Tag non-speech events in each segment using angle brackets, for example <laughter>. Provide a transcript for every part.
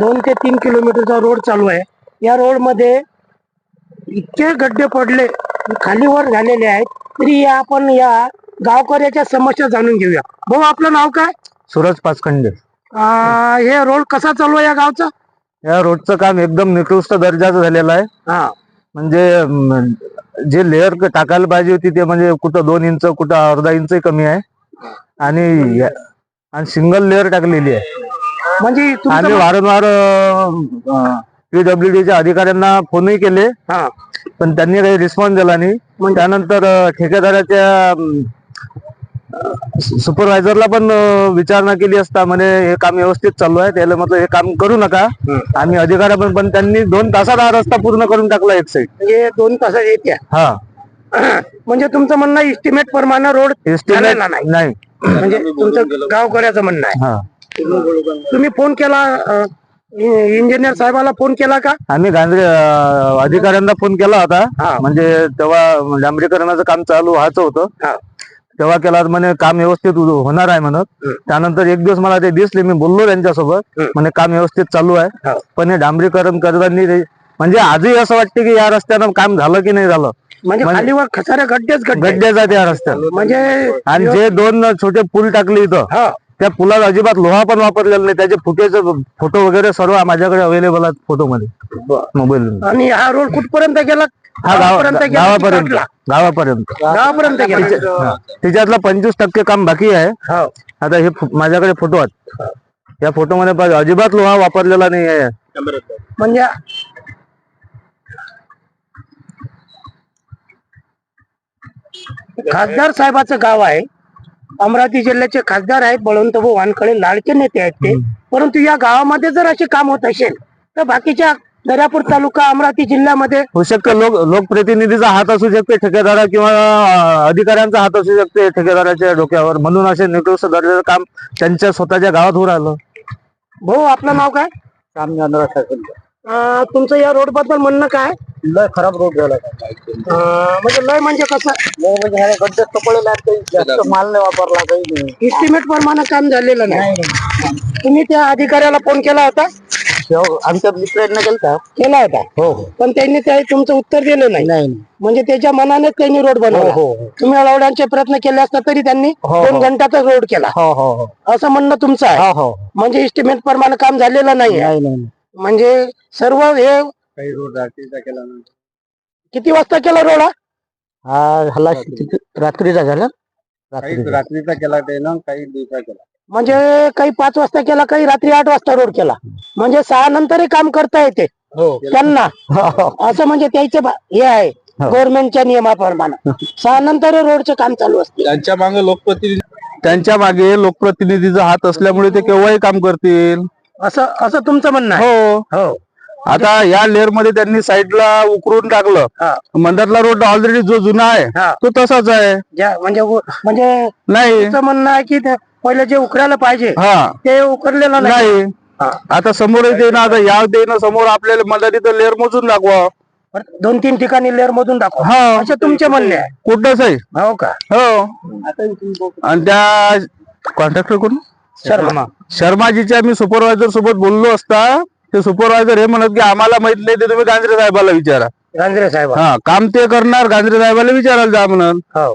दोन ते तीन किलोमीटरचा रोड चालू आहे. या रोडमध्ये इतके गड्डे पडले खाली वर झालेले आहेत तरी या आपण या गावकऱ्याच्या समस्या जाणून घेऊया. भाऊ आपलं नाव काय? सूरज पाचखंडे. हे रोड कसा चालू आहे या गावचा? या रोडचं काम एकदम निकृष्ट दर्जाचं झालेलं आहे. हा. म्हणजे जे लेअर टाकायला पाहिजे होती ते म्हणजे कुठं दोन इंच कुठं अर्धा इंच कमी आहे. आणि आणि सिंगल लेअर टाकलेली आहे. म्हणजे तुमचं आम्ही वारंवार पीडब्ल्यू च्या अधिकाऱ्यांना फोनही केले. हा. पण त्यांनी काही रिस्पॉन्स दिला नाही. मग त्यानंतर अं, ठेकेदाराच्या सुपरवायझरला पण अं, विचारणा केली असता. म्हणे हे काम व्यवस्थित चालू आहे. त्याला म्हटलं हे काम करू नका. आम्ही अधिकाऱ्या पण पण त्यांनी दोन तासात हा रस्ता पूर्ण करून टाकला एक साईड म्हणजे दोन तासात येत्या हा. <clears throat> म्हणजे तुमचं म्हणणं इस्टिमेट प्रमाणे रोड एस्टिमेट झालेला नाही. नाही. म्हणजे तुमचं गावकऱ्याचं म्हणणं आहे. हा. तुम्ही फोन केला इंजिनियर साहेबाला फोन केला का आम्ही गांधरे अं, अधिकाऱ्यांना फोन केला होता. म्हणजे तेव्हा डांबरीकरणाचं काम चालू व्हायचं होतं. तेव्हा केला तर म्हणे काम व्यवस्थित होणार आहे म्हणत हम्म. त्यानंतर एक दिवस मला ते दिसले मी बोललो त्यांच्यासोबत हम्म. म्हणे काम व्यवस्थित चालू आहे. पण हे डांबरीकरण करताना ते- म्हणजे आजही असं वाटते की या रस्त्यानं काम झालं की नाही झालं म्हणजे म्हणजे- खालीवर खसारे गड्डेच गड्डे गड्ड्याच आहे त्या रस्त्यात म्हणजे आणि जे दोन छोटे पूल टाकले इथं हा त्या पुलात अजिबात लोहा पण वापरलेला नाही. त्याचे फुटेचे फोटो वगैरे सर्व माझ्याकडे अवेलेबल आहेत फोटो मध्ये मोबाईल आणि हा रोड कुठपर्यंत गेला? हा गाव गावापर्यंत गावापर्यंत? गावापर्यंत. गावापर्यंत. त्याच्यातलं पंचवीस टक्के काम बाकी आहे. हो. आता हे माझ्याकडे फोटो आहेत. या फोटो मध्ये पहा, अजिबात लोहा वापरलेला नाही आहे. म्हणजे खासदार साहेबाचं गाव आहे. अमरावती जिल्ह्याचे खासदार आहेत बळवंतभाऊ वानखळे लाडके नेते आहेत ते. परंतु या गावामध्ये जर असे काम होत असेल तर बाकीच्या दर्यापूर तालुका अमरावती जिल्ह्यामध्ये होऊ शकतं. लोक लोकप्रतिनिधीचा हात असू शकते ठेकेदारा किंवा अधिकाऱ्यांचा हात असू शकते ठेकेदाराच्या डोक्यावर. म्हणून असे निकृष्ट दर्जाचं काम त्यांच्या स्वतःच्या गावात होऊ राहिलं. भाऊ आपलं नाव काय? अं, तुमचं या रोडबद्दल म्हणणं काय? लय खराब रोड झाला. अं, म्हणजे लय म्हणजे कसं? म्हणजे गड्डे पडलेला जास्त माल नाही वापरला काही इस्टिमेट प्रमाणे काम झालेलं नाही. तुम्ही त्या अधिकाऱ्याला फोन केला होता? आमच्या मित्रांना केलं केला होता? हो पण त्यांनी त्या तुमचं उत्तर दिलं नाही. नाही म्हणजे त्याच्या मनाने त्यांनी रोड बनवला. हो, हो. तुम्ही अडवण्याचे प्रयत्न केले असता तरी त्यांनी हो, दोन हो. घंट्याचा रोड केला. हो हो हो. असं म्हणणं तुमचं आहे. हो म्हणजे इस्टिमेट प्रमाणे काम झालेलं नाही आहे. नाही नाही. म्हणजे सर्व हे काही रोड रात्रीचा केला किती वाजता केला रोड हा? हा झाला रात्रीचा झाला? काही रात्रीचा. केला त्यानं काही दिवसा केला. म्हणजे काही पाच वाजता केला काही रात्री आठ वाजता रोड केला. म्हणजे सहा नंतरही काम करता येते. हो. त्यांना. असं म्हणजे त्याचे हे आहे. हो. गव्हर्नमेंटच्या नियमाप्रमाणे. सहा नंतर रोडचं काम चालू असते त्यांच्या मागे लोकप्रतिनिधी त्यांच्या मागे लोकप्रतिनिधीचा हात असल्यामुळे ते केव्हाही काम करतील. असं असं तुमचं म्हणणं आहे. हो. हो. आता या लेअरमध्ये त्यांनी साईडला उकरून टाकलं. हा. मंदातला रोड ऑलरेडी जो जुना आहे हा. तो तसाच आहे. ज्या- म्हणजे उ- म्हणजे नाही. तुमचं म्हणणं आहे की ते पहिले जे उकरायला पाहिजे हा. ते उकरलेलं नाही. नाही. हा. आता समोर येते ना आता या ना समोर आपल्याला मदतीचं लेअर मोजून दाखवा. बरं, दोन तीन ठिकाणी लेअर मधून दाखवा. हा. असे तुमचे म्हणणे आहे. कुठंच आहे. हो का? हो. आणि त्या कॉन्ट्रॅक्टर कोण शर्मा. शर्माजीच्या मी सुपरवायझर सोबत बोललो असता ते सुपरवायझर हे म्हणत की आम्हाला माहीत नाही ते तुम्ही गांजरे साहेबाला विचारा. गांजरे साहेब. हा काम ते करणार गांजरे साहेबाला विचारायला जा म्हणून. हो.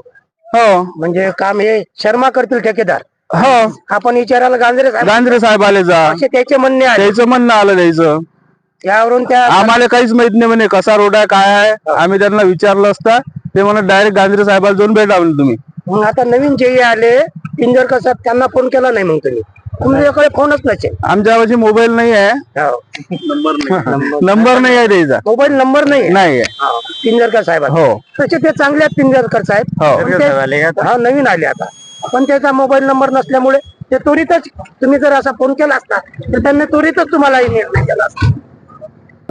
हो. म्हणजे काम हे शर्मा करतील ठेकेदार. हो. आपण विचारायला गांजरे साहेब. गांजरे साहेब आले जा. असे त्याचे म्हणणे आहे. त्याचं म्हणणं आलं द्यायचं यावरून त्या आम्हाला काहीच माहीत नाही म्हणे कसा रोड आहे काय आहे. आम्ही त्यांना विचारलं असता ते म्हणत डायरेक्ट गांजरे साहेबाला जाऊन भेटा म्हणले तुम्ही. मग आता नवीन जे आले पिंजरकर साहेब त्यांना फोन केला नाही मग तुम्ही. तुमच्याकडे फोनच नसेल. आमच्यापाशी मोबाईल नाही आहे. हो. नंबर नाही. आहे त्याचा. मोबाईल नंबर नाही आहे. नाही आहे. हो. पिंजरकर साहेब हो. तसे ते चांगले आहेत पिंजरकर साहेब. हो. पण ते- हा नवीन आले आता. पण त्याचा मोबाईल नंबर नसल्यामुळे ते त्वरितच तुम्ही जर असा फोन केला असता तर त्यांनी त्वरितच तुम्हाला निर्णय केला असता.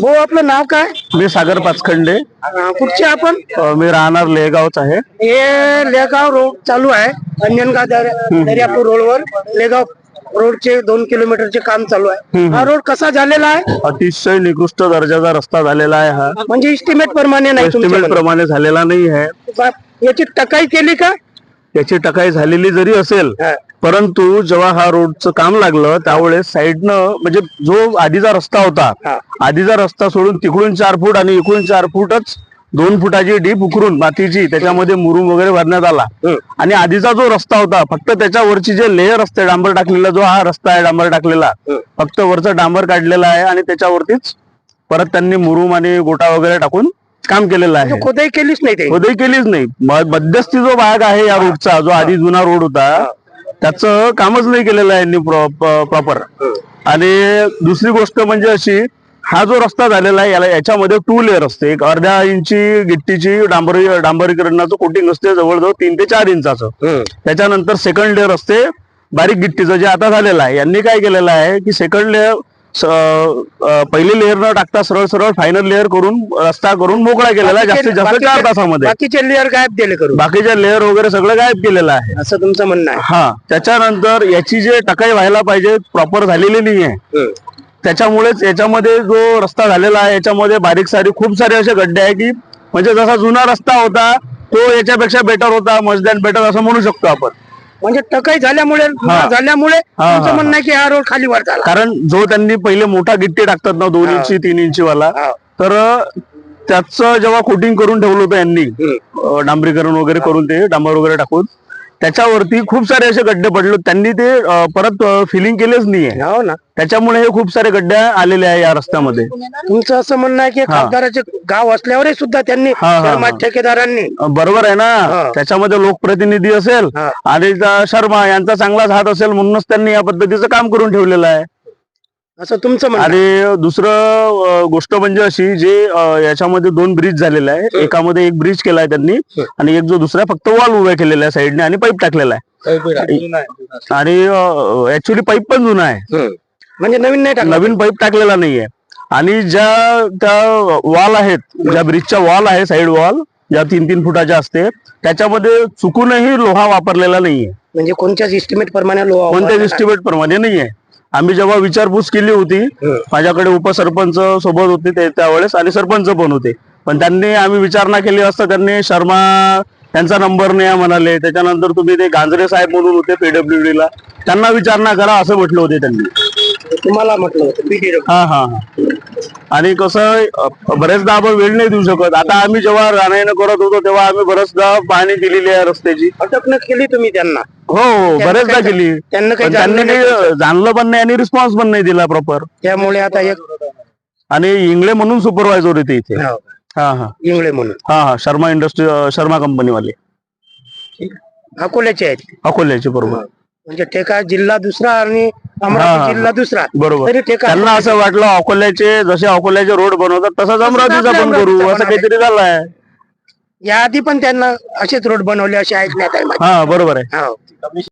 भाऊ आपलं नाव काय? मी सागर पाचखंडे. अं, कुठचे आपण? अं, मी राहणार लेगावच आहे. हे लेगाव रोड चालू आहे. अंजनगाव दर्या- दर्यापूर रोडवर. लेगाव रोडचे दोन किलोमीटरचे काम चालू आहे हा रोड कसा झालेला आहे अतिशय निकृष्ट दर्जाचा रस्ता झालेला आहे हा म्हणजे इस्टिमेट प्रमाणे नाही तुमच्या एस्टिमेट प्रमाणे झालेला नाही आहे. याची टकाई केली का याची टकाई झालेली जरी असेल हा. परंतु जेव्हा हा रोडचं काम लागलं त्यावेळेस साईडनं म्हणजे जो आधीचा रस्ता होता हा. आधीचा रस्ता सोडून तिकडून चार फूट आणि इकडून चार फूटच दोन फुटाची डीप उकरून मातीची त्याच्यामध्ये मुरुम वगैरे भरण्यात आला. आणि आधीचा जो रस्ता होता फक्त त्याच्यावरची जे लेअर असते डांबर टाकलेला जो हा रस्ता आहे डांबर टाकलेला. फक्त वरचा डांबर काढलेला आहे आणि त्याच्यावरतीच परत त्यांनी मुरुम आणि गोटा वगैरे टाकून काम केलेलं आहे. खोदाई केलीच नाही खोदई केलीच नाही. मध्यस्थी जो भाग आहे या रोडचा जो आधी जुना रोड होता त्याचं कामच नाही केलेलं आहे यांनी प्रॉपर आणि दुसरी गोष्ट म्हणजे अशी हा जो रस्ता झालेला आहे याला याच्यामध्ये टू लेअर असते. एक अर्ध्या इंची गिट्टीची डांबरी डांबरीकरणाचं कोटिंग असते जवळजवळ तीन ते चार इंचाचं. त्याच्यानंतर सेकंड लेअर असते बारीक गिट्टीचं जे आता झालेलं आहे. यांनी काय केलेलं आहे की सेकंड लेअर पहिली लेअर न टाकता सरळ सरळ फायनल लेअर करून रस्ता करून मोकळा केलेला आहे जास्तीत जास्त बाकीचे- चार तासामध्ये. बाकीचे लेअर गायब दिले करून. बाकीच्या लेअर वगैरे सगळं गायब केलेलं आहे. असं तुमचं म्हणणं आहे. हा. त्याच्यानंतर याची जे टकाई व्हायला पाहिजे प्रॉपर झालेली नाही आहे त्याच्यामुळेच याच्यामध्ये जो रस्ता झालेला आहे याच्यामध्ये बारीक सारीक खूप सारे असे गड्डे आहे की म्हणजे जसा जुना रस्ता होता तो याच्यापेक्षा बेटर होता मस्ट दॅन बेटर असं म्हणू शकतो आपण म्हणजे टकाई झाल्यामुळे. झाल्यामुळे तुमचं. म्हणणं आहे की हा रोड खाली वर झाला कारण जो त्यांनी पहिले मोठा गिट्टी टाकतात ना दोन. इंची तीन इंची वाला. तर त्याचं जेव्हा कोटिंग करून ठेवलं होतं यांनी डांबरीकरण वगैरे करून ते डांबर वगैरे टाकून त्याच्यावरती खूप सारे असे गड्डे पडले त्यांनी ते परत फिलिंग केलेच नाहीये हो ना त्याच्यामुळे हे खूप सारे गड्डे आलेले आहे या रस्त्यामध्ये तुमचं असं म्हणणं आहे की. खासदाराचे गाव असल्यावरही सुद्धा त्यांनी. ठेकेदारांनी बरोबर आहे. ना त्याच्यामध्ये लोकप्रतिनिधी असेल. आणि शर्मा यांचा चांगलाच हात असेल म्हणूनच त्यांनी या पद्धतीचं काम करून ठेवलेलं आहे असं तुमचं म्हणणं आहे. आणि दुसरं अं, गोष्ट म्हणजे अशी जे अं, याच्यामध्ये दोन ब्रिज झालेले आहे. एकामध्ये एक ब्रिज केलाय त्यांनी आणि एक जो दुसरा फक्त वॉल उभ्या केलेला आहे साईडने आणि पाईप टाकलेला आहे. आणि ऍक्च्युली पाईप पण जुना आहे. म्हणजे नवीन नाही टाकलं? नवीन पाईप टाकलेला नाहीये. आणि ज्या त्या वॉल आहेत ज्या ब्रिजच्या वॉल आहे साईड वॉल ज्या तीन तीन फुटाच्या असते त्याच्यामध्ये चुकूनही लोहा वापरलेला नाहीये. म्हणजे कोणत्याच इस्टिमेट प्रमाणे लोहा कोणत्याच एस्टिमेट प्रमाणे नाहीये. आम्ही जेव्हा विचारपूस केली होती माझ्याकडे उपसरपंच सोबत होते ते त्यावेळेस आणि सरपंच पण होते. पण त्यांनी आम्ही विचारणा केली असता त्यांनी शर्मा त्यांचा नंबर नाही म्हणाले त्याच्यानंतर तुम्ही ते गांजरे साहेब म्हणून होते पीडब्ल्यूडी ला त्यांना विचारणा करा असं म्हटलं होते त्यांनी. तुम्हाला म्हटलं होतं. हा हा हा. आणि कसं अ, बरेचदा आपण वेळ नाही देऊ शकत. आता आम्ही जेव्हा रानायनं करत होतो तेव्हा आम्ही बरेचदा पाहणी केलेली आहे रस्त्याची. अटकणं केली तुम्ही त्यांना? हो हो बरेचदा काही- केली. त्यांना काही पण त्यांनी जाणलं नाही काही जाणलं पण नाही आणि रिस्पॉन्स पण नाही दिला प्रॉपर त्यामुळे आता एक आणि इंगळे म्हणून सुपरवायझर होते इथे. हो, हा हा. इंगळे म्हणून. हा हा. शर्मा इंडस्ट्री अ, शर्मा कंपनीवाले अकोल्याचे आहेत. अकोल्याचे बरोबर. म्हणजे ठेका जिल्हा दुसरा आणि अमरावती. जिल्हा दुसरा बरोबर तरी त्यांना असं वाटलं अकोल्याचे जसे अकोल्याचे रोड बनवतात तसंच अमरावतीचा पण करू असं. काहीतरी झालंय या आधी पण त्यांना असेच रोड बनवले असे ऐकण्यात आहे माझ्या. हा बरोबर आहे हो